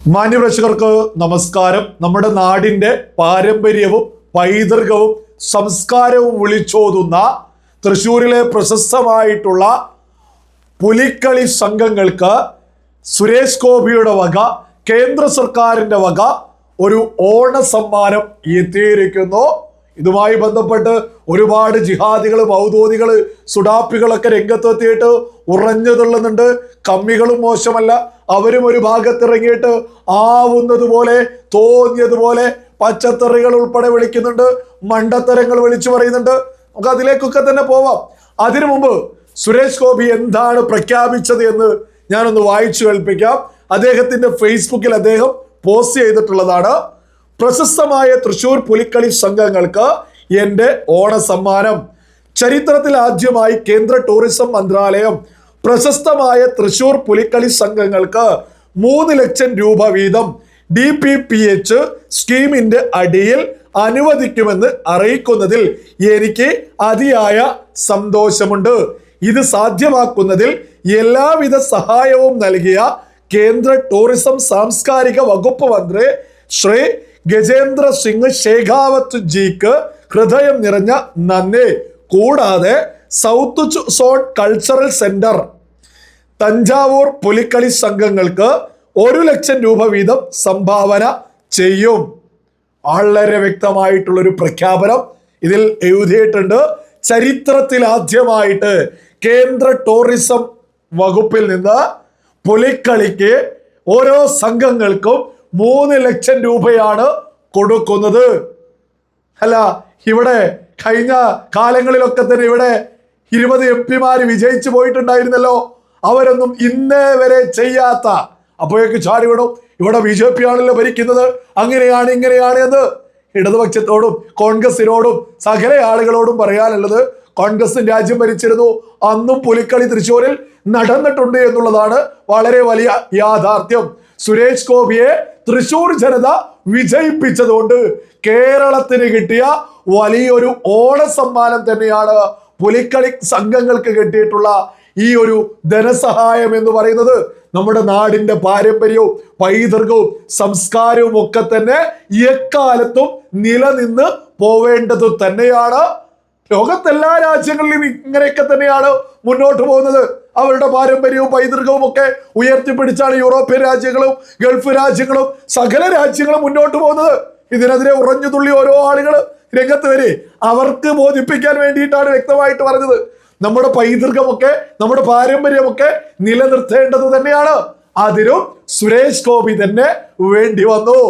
മാന്യപ്രേക്ഷകർക്ക് നമസ്കാരം. നമ്മുടെ നാടിന്റെ പാരമ്പര്യവും പൈതൃകവും സംസ്കാരവും വിളിച്ചോതുന്ന തൃശ്ശൂരിലെ പ്രശസ്തമായിട്ടുള്ള പുലിക്കളി സംഘങ്ങൾക്ക് സുരേഷ് ഗോപിയുടെ വക കേന്ദ്ര സർക്കാരിന്റെ വക ഒരു ഓണ സമ്മാനം എത്തിയിരിക്കുന്നു. ഇതുമായി ബന്ധപ്പെട്ട് ഒരുപാട് ജിഹാദികൾ ഭൗതോദികൾ സുഡാപ്പികളൊക്കെ രംഗത്തെത്തിയിട്ട് ഉറഞ്ഞു തള്ളുന്നുണ്ട്. കമ്മികളും മോശമല്ല. അവരും ഒരു ഭാഗത്തിറങ്ങിയിട്ട് ആവുന്നതുപോലെ തോന്നിയതുപോലെ പച്ചത്തറികൾ ഉൾപ്പെടെ വിളിക്കുന്നുണ്ട്. മണ്ടത്തരങ്ങൾ വിളിച്ചു പറയുന്നുണ്ട്. നമുക്ക് അതിലേക്കൊക്കെ തന്നെ പോവാം. അതിനു മുമ്പ് സുരേഷ് ഗോപി എന്താണ് പ്രഖ്യാപിച്ചത് എന്ന് ഞാനൊന്ന് വായിച്ചു കേൾപ്പിക്കാം. അദ്ദേഹത്തിന്റെ ഫേസ്ബുക്കിൽ അദ്ദേഹം പോസ്റ്റ് ചെയ്തിട്ടുള്ളതാണ്. പ്രശസ്തമായ തൃശൂർ പുലിക്കളി സംഘങ്ങൾക്ക് എന്റെ ഓണസമ്മാനം. ചരിത്രത്തിൽ ആദ്യമായി കേന്ദ്ര ടൂറിസം മന്ത്രാലയം പ്രശസ്തമായ തൃശൂർ പുലിക്കളി സംഘങ്ങൾക്ക് മൂന്ന് ലക്ഷം രൂപ വീതം ഡി പി പി എച്ച് സ്കീമിന്റെ അടിയിൽ അനുവദിക്കുമെന്ന് അറിയിക്കുന്നതിൽ എനിക്ക് അതിയായ സന്തോഷമുണ്ട്. ഇത് സാധ്യമാക്കുന്നതിൽ എല്ലാവിധ സഹായവും നൽകിയ കേന്ദ്ര ടൂറിസം സാംസ്കാരിക വകുപ്പ് മന്ത്രി ശ്രീ ഗജേന്ദ്ര സിംഗ് ശേഖാവത്ത് ജിക്ക് ഹൃദയം നിറഞ്ഞ നന്ദി. കൂടാതെ south zone cultural centre Thanjavur Pulikkali സംഘങ്ങൾക്ക് ഒരു ലക്ഷം രൂപ വീതം സംഭാവന ചെയ്യും. വളരെ വ്യക്തമായിട്ടുള്ള ഒരു പ്രഖ്യാപനം ഇതിൽ എഴുതിയിട്ടുണ്ട്. ചരിത്രത്തിൽ ആദ്യമായിട്ട് കേന്ദ്ര ടൂറിസം വകുപ്പിൽ നിന്ന് പുലിക്കളിക്ക് ഓരോ സംഘങ്ങൾക്കും മൂന്ന് ലക്ഷം രൂപയാണ് കൊടുക്കുന്നത്. അല്ല ഇവിടെ കഴിഞ്ഞ കാലങ്ങളിലൊക്കെ തന്നെ ഇവിടെ ഇരുപത് എം പിമാർ വിജയിച്ചു പോയിട്ടുണ്ടായിരുന്നല്ലോ. അവരൊന്നും ഇന്നേ വരെ ചെയ്യാത്ത അപ്പോഴേക്ക് ചാടി വിടും ഇവിടെ ബി ജെ പി ആണല്ലോ ഭരിക്കുന്നത്. അങ്ങനെയാണ് ഇങ്ങനെയാണ് എന്ന് ഇടതുപക്ഷത്തോടും കോൺഗ്രസിനോടും സകല ആളുകളോടും പറയാനുള്ളത്. കോൺഗ്രസും രാജ്യം ഭരിച്ചിരുന്നു. അന്നും പുലിക്കളി തൃശ്ശൂരിൽ നടന്നിട്ടുണ്ട് എന്നുള്ളതാണ് വളരെ വലിയ യാഥാർത്ഥ്യം. സുരേഷ് ഗോപിയെ തൃശൂർ ജനത വിജയിപ്പിച്ചതുകൊണ്ട് കേരളത്തിന് കിട്ടിയ വലിയൊരു ഓണ സമ്മാനം തന്നെയാണ് പുലിക്കളി സംഘങ്ങൾക്ക് കിട്ടിയിട്ടുള്ള ഈ ഒരു ധനസഹായം എന്ന് പറയുന്നത്. നമ്മുടെ നാടിന്റെ പാരമ്പര്യവും പൈതൃകവും സംസ്കാരവും ഒക്കെ തന്നെ എക്കാലത്തും നിലനിന്ന് പോവേണ്ടത് തന്നെയാണ്. ലോകത്തെല്ലാ രാജ്യങ്ങളിലും ഇങ്ങനെയൊക്കെ തന്നെയാണ് മുന്നോട്ട് പോകുന്നത്. അവരുടെ പാരമ്പര്യവും പൈതൃകവും ഒക്കെ ഉയർത്തിപ്പിടിച്ചാണ് യൂറോപ്യൻ രാജ്യങ്ങളും ഗൾഫ് രാജ്യങ്ങളും സകല രാജ്യങ്ങളും മുന്നോട്ട് പോകുന്നത്. ഇതിനെതിരെ ഉറഞ്ഞു തുള്ളി ഓരോ ആളുകൾ രംഗത്ത് വരെ അവർക്ക് ബോധിപ്പിക്കാൻ വേണ്ടിയിട്ടാണ് വ്യക്തമായിട്ട് പറഞ്ഞത്. നമ്മുടെ പൈതൃകമൊക്കെ നമ്മുടെ പാരമ്പര്യമൊക്കെ നിലനിർത്തേണ്ടത് തന്നെയാണ്. അതിനും സുരേഷ് ഗോപി തന്നെ വേണ്ടി വന്നു.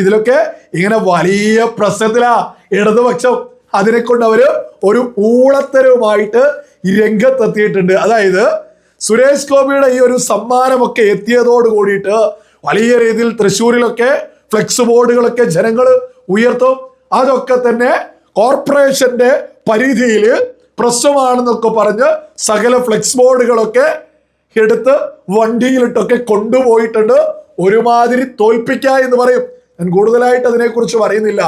ഇതിലൊക്കെ ഇങ്ങനെ വലിയ പ്രശ്നത്തിലാ ഇടതുപക്ഷം അതിനെ കൊണ്ട് അവർ ഒരു ഊളത്തരവുമായിട്ട് രംഗത്തെത്തിയിട്ടുണ്ട്. അതായത് സുരേഷ് ഗോപിയുടെ ഈ ഒരു സമ്മാനമൊക്കെ എത്തിയതോട് കൂടിയിട്ട് വലിയ രീതിയിൽ തൃശ്ശൂരിലൊക്കെ ഫ്ലെക്സ് ബോർഡുകളൊക്കെ ജനങ്ങൾ ഉയർത്തും. അതൊക്കെ തന്നെ കോർപ്പറേഷന്റെ പരിധിയിൽ പ്രശ്നമാണെന്നൊക്കെ പറഞ്ഞ് സകല ഫ്ലെക്സ് ബോർഡുകളൊക്കെ എടുത്ത് വണ്ടിയിലിട്ടൊക്കെ കൊണ്ടുപോയിട്ടുണ്ട്. ഒരുമാതിരി തോൽപ്പിക്ക എന്ന് പറയും. ഞാൻ കൂടുതലായിട്ട് അതിനെക്കുറിച്ച് പറയുന്നില്ല.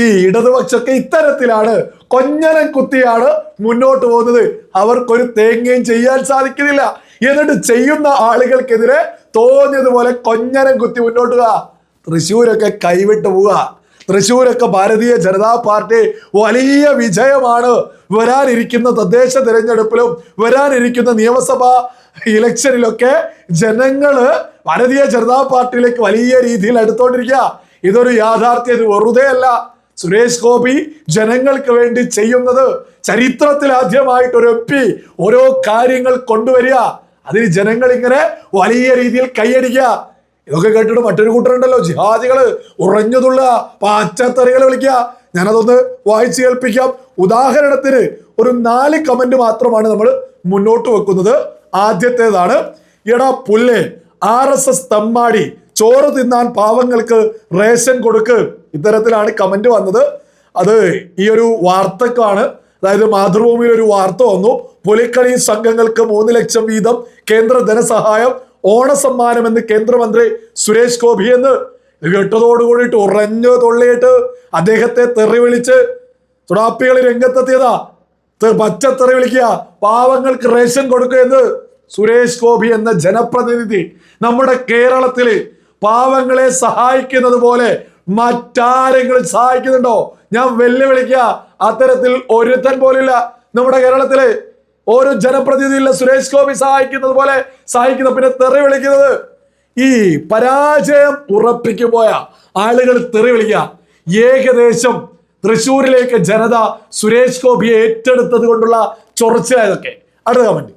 ഈ ഇടതുപക്ഷമൊക്കെ ഇത്തരത്തിലാണ് കൊഞ്ഞനം കുത്തിയാണ് മുന്നോട്ട് പോകുന്നത്. അവർക്കൊരു തേങ്ങയും ചെയ്യാൻ സാധിക്കുന്നില്ല. എന്നിട്ട് ചെയ്യുന്ന ആളുകൾക്കെതിരെ തോന്നിയതുപോലെ കൊഞ്ഞനം കുത്തി മുന്നോട്ട് പോവുക തൃശ്ശൂരൊക്കെ കൈവിട്ട് പോവുക. തൃശ്ശൂരൊക്കെ ഭാരതീയ ജനതാ പാർട്ടി വലിയ വിജയമാണ്. വരാനിരിക്കുന്ന തദ്ദേശ തിരഞ്ഞെടുപ്പിലും വരാനിരിക്കുന്ന നിയമസഭാ ഇലക്ഷനിലൊക്കെ ജനങ്ങൾ ഭാരതീയ ജനതാ പാർട്ടിയിലേക്ക് വലിയ രീതിയിൽ അടുത്തോണ്ടിരിക്കുക. ഇതൊരു യാഥാർത്ഥ്യം വെറുതെ അല്ല സുരേഷ് ഗോപി ജനങ്ങൾക്ക് വേണ്ടി ചെയ്യുന്നത് ചരിത്രത്തിൽ ആദ്യമായിട്ട് ഒരു ഒപ്പി ഓരോ കാര്യങ്ങൾ കൊണ്ടുവരിക. അതിന് ജനങ്ങൾ ഇങ്ങനെ വലിയ രീതിയിൽ കൈയടിക്കുക. ഇതൊക്കെ കേട്ടിട്ട് മറ്റൊരു കൂട്ടരുണ്ടല്ലോ ജിഹാദികൾ. ഉറഞ്ഞതുള്ള പാച്ചത്തറികൾ വിളിക്കുക. ഞാനതൊന്ന് വായിച്ചു കേൾപ്പിക്കാം. ഉദാഹരണത്തിന് ഒരു നാല് കമന്റ് മാത്രമാണ് നമ്മൾ മുന്നോട്ട് വെക്കുന്നത്. ആദ്യത്തേതാണ് എടാ പുല്ലേ ആർ എസ് എസ് തമ്മാടി. ചോറ് തിന്നാൻ പാവങ്ങൾക്ക് റേഷൻ കൊടുക്ക്. ഇത്തരത്തിലാണ് കമന്റ് വന്നത്. അത് ഈ ഒരു വാർത്തക്കാണ്. അതായത് മാതൃഭൂമിയിൽ ഒരു വാർത്ത വന്നു. പുലിക്കളി സംഘങ്ങൾക്ക് മൂന്ന് ലക്ഷം വീതം കേന്ദ്ര ധനസഹായം ഓണസമ്മാനം എന്ന് കേന്ദ്രമന്ത്രി സുരേഷ് ഗോപി എന്ന് കേട്ടതോടുകൂടിയിട്ട് ഉറഞ്ഞു തൊള്ളിയിട്ട് അദ്ദേഹത്തെ തെറി വിളിച്ച് തുടാപ്പികൾ രംഗത്തെത്തിയതാ. പച്ച തെറി വിളിക്കുക. പാവങ്ങൾക്ക് റേഷൻ കൊടുക്കുക എന്ന് സുരേഷ് ഗോപി എന്ന ജനപ്രതിനിധി നമ്മുടെ കേരളത്തിൽ പാവങ്ങളെ സഹായിക്കുന്നത് പോലെ മറ്റാരെങ്കിലും സഹായിക്കുന്നുണ്ടോ? ഞാൻ വെല്ലുവിളിക്കുക. അത്തരത്തിൽ ഒരുത്തൻ പോലില്ല നമ്മുടെ കേരളത്തിലെ. ഓരോ ജനപ്രതിനിധിയില്ല സുരേഷ് ഗോപി സഹായിക്കുന്നത് പോലെ സഹായിക്കുന്ന പിന്നെ തെറി വിളിക്കുന്നത്. ഈ പരാജയം ഉറപ്പിക്കുമ്പോയ ആളുകൾ തെറി വിളിക്കുക. ഏകദേശം തൃശ്ശൂരിലേക്ക് ജനത സുരേഷ് ഗോപിയെ ഏറ്റെടുത്തത് കൊണ്ടുള്ള ചൊറച്ചിലായതൊക്കെ. അടുത്ത കമന്റ്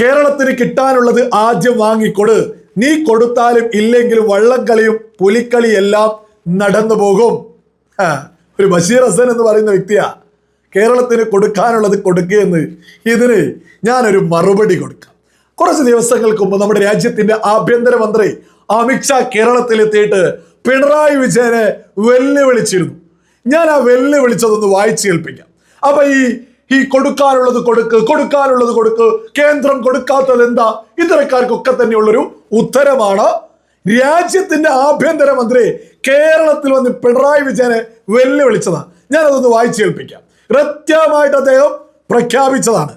കേരളത്തിന് കിട്ടാനുള്ളത് ആദ്യം വാങ്ങിക്കൊട്. നീ കൊടുത്താലും ഇല്ലെങ്കിലും വള്ളംകളിയും പുലിക്കളിയെല്ലാം നടന്നു പോകും. ഒരു ബഷീർ ഹസൻ എന്ന് പറയുന്ന വ്യക്തിയാ. കേരളത്തിന് കൊടുക്കാനുള്ളത് കൊടുക്കുകയെന്ന് ഇതിന് ഞാനൊരു മറുപടി കൊടുക്കാം. കുറച്ച് ദിവസങ്ങൾക്ക് മുമ്പ് നമ്മുടെ രാജ്യത്തിന്റെ ആഭ്യന്തരമന്ത്രി അമിത്ഷാ കേരളത്തിലെത്തിയിട്ട് പിണറായി വിജയനെ വെല്ലുവിളിച്ചിരുന്നു. ഞാൻ ആ വെല്ലുവിളിച്ചതൊന്ന് വായിച്ചു കേൾപ്പിക്കാം. അപ്പൊ ഈ ഈ കൊടുക്കാനുള്ളത് കൊടുക്ക് കൊടുക്കാനുള്ളത് കൊടുക്ക് കേന്ദ്രം കൊടുക്കാത്തത് എന്താ? ഇത്തരക്കാർക്കൊക്കെ തന്നെയുള്ളൊരു ഉത്തരമാണ്. രാജ്യത്തിന്റെ ആഭ്യന്തരമന്ത്രി കേരളത്തിൽ വന്ന് പിണറായി വിജയനെ വെല്ലുവിളിച്ചതാണ്. ഞാനതൊന്ന് വായിച്ചു കേൾപ്പിക്കാം. കൃത്യമായിട്ട് അദ്ദേഹം പ്രഖ്യാപിച്ചതാണ്.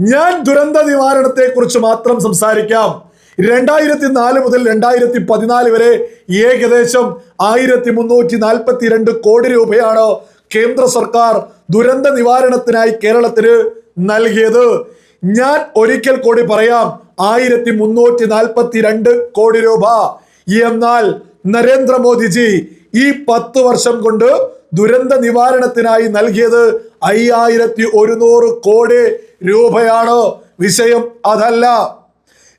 ഞാൻ ദുരന്ത നിവാരണത്തെ കുറിച്ച് മാത്രം സംസാരിക്കാം. രണ്ടായിരത്തി നാല് മുതൽ രണ്ടായിരത്തി പതിനാല് വരെ ഏകദേശം ആയിരത്തി മുന്നൂറ്റി നാൽപ്പത്തി രണ്ട് കോടി രൂപയാണ് കേന്ദ്ര സർക്കാർ ദുരന്ത നിവാരണത്തിനായി കേരളത്തിന് നൽകിയത്. ഞാൻ ഒരിക്കൽ കൂടി പറയാം ആയിരത്തി മുന്നൂറ്റി നാൽപ്പത്തി രണ്ട് കോടി രൂപ. എന്നാൽ നരേന്ദ്രമോദിജി ഈ പത്ത് വർഷം കൊണ്ട് ദുരന്ത നിവാരണത്തിനായി നൽകിയത് അയ്യായിരത്തി ഒരുന്നൂറ് കോടി രൂപയാണ്. വിഷയം അതല്ല.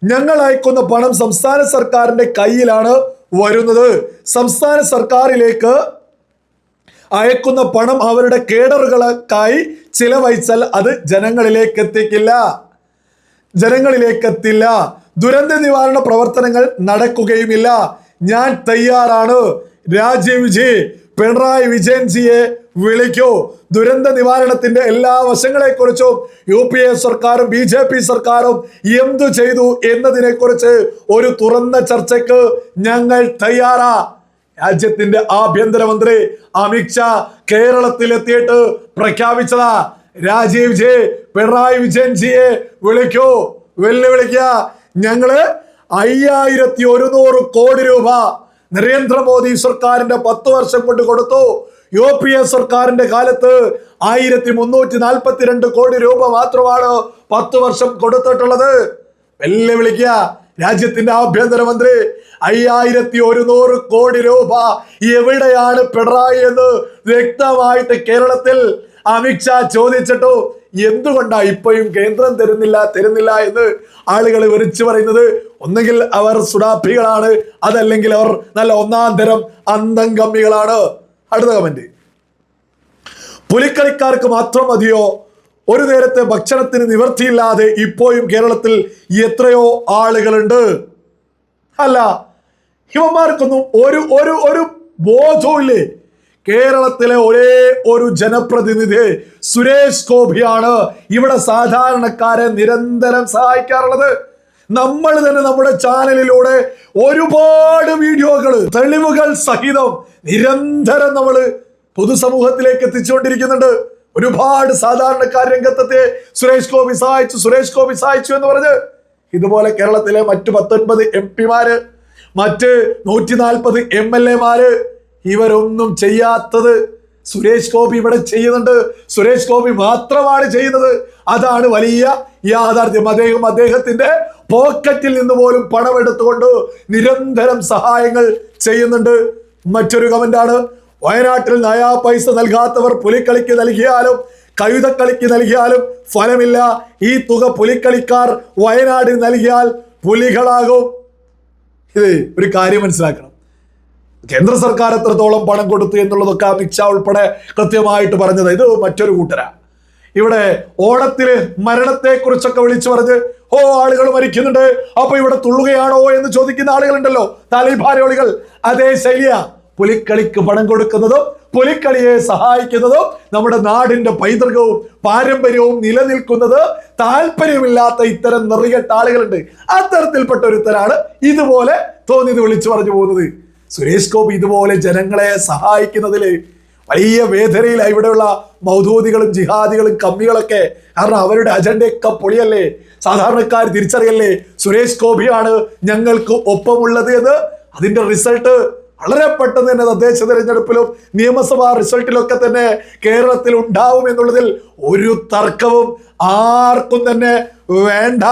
ഞങ്ങൾ അയക്കുന്ന പണം സംസ്ഥാന സർക്കാരിന്റെ കയ്യിലാണ് വരുന്നത്. സംസ്ഥാന സർക്കാരിലേക്ക് അയക്കുന്ന പണം അവരുടെ കേഡറുകൾക്കായി ചിലവഴിച്ചാൽ അത് ജനങ്ങളിലേക്ക് എത്തിക്കില്ല. ജനങ്ങളിലേക്ക് എത്തില്ല ദുരന്ത നിവാരണ പ്രവർത്തനങ്ങൾ നടക്കുകയുമില്ല. ഞാൻ തയ്യാറാണ്. രാജീവ് ജി പിണറായി വിജയൻ ജിയെ വിളിക്കൂ. ദുരന്ത നിവാരണത്തിന്റെ എല്ലാ വശങ്ങളെ കുറിച്ചും യു പി എ സർക്കാരും ബി ജെ പി സർക്കാരും എന്തു ചെയ്തു എന്നതിനെ കുറിച്ച് ഒരു തുറന്ന ചർച്ചയ്ക്ക് ഞങ്ങൾ തയ്യാറാ. രാജ്യത്തിന്റെ ആഭ്യന്തരമന്ത്രി അമിത്ഷാ കേരളത്തിൽ എത്തിയിട്ട് പ്രഖ്യാപിച്ചതാ. രാജീവ് ജി പിണറായി വിജയൻ ജിയെ വിളിക്കൂ. വെല്ലുവിളിക്കുക. ഞങ്ങൾ അയ്യായിരത്തി ഒരുന്നൂറ് കോടി രൂപ നരേന്ദ്രമോദി സർക്കാരിന്റെ പത്ത് വർഷം കൊണ്ട് കൊടുത്തു. യു പി എ സർക്കാരിന്റെ കാലത്ത് ആയിരത്തി മുന്നൂറ്റി നാൽപ്പത്തിരണ്ട് കോടി രൂപ മാത്രമാണ് പത്ത് വർഷം കൊടുത്തിട്ടുള്ളത്. വെല്ലുവിളിക്കുക. രാജ്യത്തിന്റെ ആഭ്യന്തരമന്ത്രി അയ്യായിരത്തി ഒരുന്നൂറ് കോടി രൂപ എവിടെയാണ് പിണറായി എന്ന് വ്യക്തമായിട്ട് കേരളത്തിൽ അമിത്ഷാ ചോദിച്ചിട്ടോ എന്തുകൊണ്ടാ ഇപ്പോഴും കേന്ദ്രം തരുന്നില്ല തരുന്നില്ല? എന്ന് ആളുകൾ വിളിച്ചു പറയുന്നത് ഒന്നുകിൽ അവർ സുഡാപ്പികളാണ് അതല്ലെങ്കിൽ അവർ നല്ല ഒന്നാം തരം അന്തം കമ്മികളാണ്. അടുത്ത കമന്റ് പുലിക്കളിക്കാർക്ക് മാത്രം മതിയോ? ഒരു നേരത്തെ ഭക്ഷണത്തിന് നിവർത്തിയില്ലാതെ ഇപ്പോഴും കേരളത്തിൽ എത്രയോ ആളുകളുണ്ട്. അല്ല ഇവന്മാർക്കൊന്നും ഒരു ഒരു ഒരു ബോധവും കേരളത്തിലെ ഒരേ ഒരു ജനപ്രതിനിധി സുരേഷ് ഗോപിയാണ് ഇവിടെ സാധാരണക്കാരെ നിരന്തരം സഹായിക്കാറുള്ളത്. നമ്മൾ തന്നെ നമ്മുടെ ചാനലിലൂടെ ഒരുപാട് വീഡിയോകൾ തെളിവുകൾ സഹിതം നിരന്തരം നമ്മൾ പൊതുസമൂഹത്തിലേക്ക് എത്തിച്ചുകൊണ്ടിരിക്കുന്നുണ്ട്. ഒരുപാട് സാധാരണക്കാർ രംഗത്തെത്തി സുരേഷ് ഗോപി സഹായിച്ചു സുരേഷ് ഗോപി സഹായിച്ചു എന്ന് പറഞ്ഞ് ഇതുപോലെ കേരളത്തിലെ മറ്റു പത്തൊൻപത് എം പിമാര് മറ്റ് നൂറ്റി നാൽപ്പത് എം എൽ എമാര് ഇവരൊന്നും ചെയ്യാത്തത് സുരേഷ് ഗോപി ഇവിടെ ചെയ്യുന്നുണ്ട്. സുരേഷ് ഗോപി മാത്രമാണ് ചെയ്യുന്നത്. അതാണ് വലിയ യാഥാർത്ഥ്യം. അദ്ദേഹം അദ്ദേഹത്തിന്റെ പോക്കറ്റിൽ നിന്ന് പോലും പണം എടുത്തുകൊണ്ട് നിരന്തരം സഹായങ്ങൾ ചെയ്യുന്നുണ്ട്. മറ്റൊരു കമന്റാണ് വയനാട്ടിൽ നയാ പൈസ നൽകാത്തവർ പുലിക്കളിക്ക് നൽകിയാലും കഴുതക്കളിക്ക് നൽകിയാലും ഫലമില്ല. ഈ തുക പുലിക്കളിക്കാർ വയനാടിന് നൽകിയാൽ പുലികളാകും. ഇത് ഒരു കാര്യം മനസ്സിലാക്കണം. കേന്ദ്ര സർക്കാർ എത്രത്തോളം പണം കൊടുത്തു എന്നുള്ളതൊക്കെ അമിത് ഉൾപ്പെടെ കൃത്യമായിട്ട് പറഞ്ഞത് ഇത് മറ്റൊരു കൂട്ടരാ. ഇവിടെ ഓണത്തിൽ മരണത്തെ കുറിച്ചൊക്കെ വിളിച്ചു പറഞ്ഞ് ഓ ആളുകൾ മരിക്കുന്നുണ്ട്. അപ്പൊ ഇവിടെ തുള്ളുകയാണോ എന്ന് ചോദിക്കുന്ന ആളുകളുണ്ടല്ലോ. താലിഭാരോളികൾ അതേ ശൈലിയ. പുലിക്കളിക്ക് പണം കൊടുക്കുന്നതും പുലിക്കളിയെ സഹായിക്കുന്നതും നമ്മുടെ നാടിന്റെ പൈതൃകവും പാരമ്പര്യവും നിലനിൽക്കുന്നത് താല്പര്യമില്ലാത്ത ഇത്തരം നിറികെട്ട ആളുകളുണ്ട്. അത്തരത്തിൽപ്പെട്ട ഒരുത്തരാണ് ഇതുപോലെ തോന്നിയത് വിളിച്ചു പറഞ്ഞു പോകുന്നത്. സുരേഷ് ഗോപി ഇതുപോലെ ജനങ്ങളെ സഹായിക്കുന്നതിൽ വലിയ വേദനയിലാണ് ഇവിടെയുള്ള മൗദൂദികളും ജിഹാദികളും കമ്മികളൊക്കെ. കാരണം അവരുടെ അജണ്ടയൊക്കെ പൊളിയല്ലേ? സാധാരണക്കാർ തിരിച്ചറിയല്ലേ? സുരേഷ് ഗോപിയാണ് ഞങ്ങൾക്ക് ഒപ്പമുള്ളത് എന്ന്? അതിന്റെ റിസൾട്ട് വളരെ പെട്ടെന്ന് തന്നെ തദ്ദേശ തെരഞ്ഞെടുപ്പിലും നിയമസഭാ റിസൾട്ടിലൊക്കെ തന്നെ കേരളത്തിൽ ഉണ്ടാവും എന്നുള്ളതിൽ ഒരു തർക്കവും ആർക്കും തന്നെ വേണ്ട.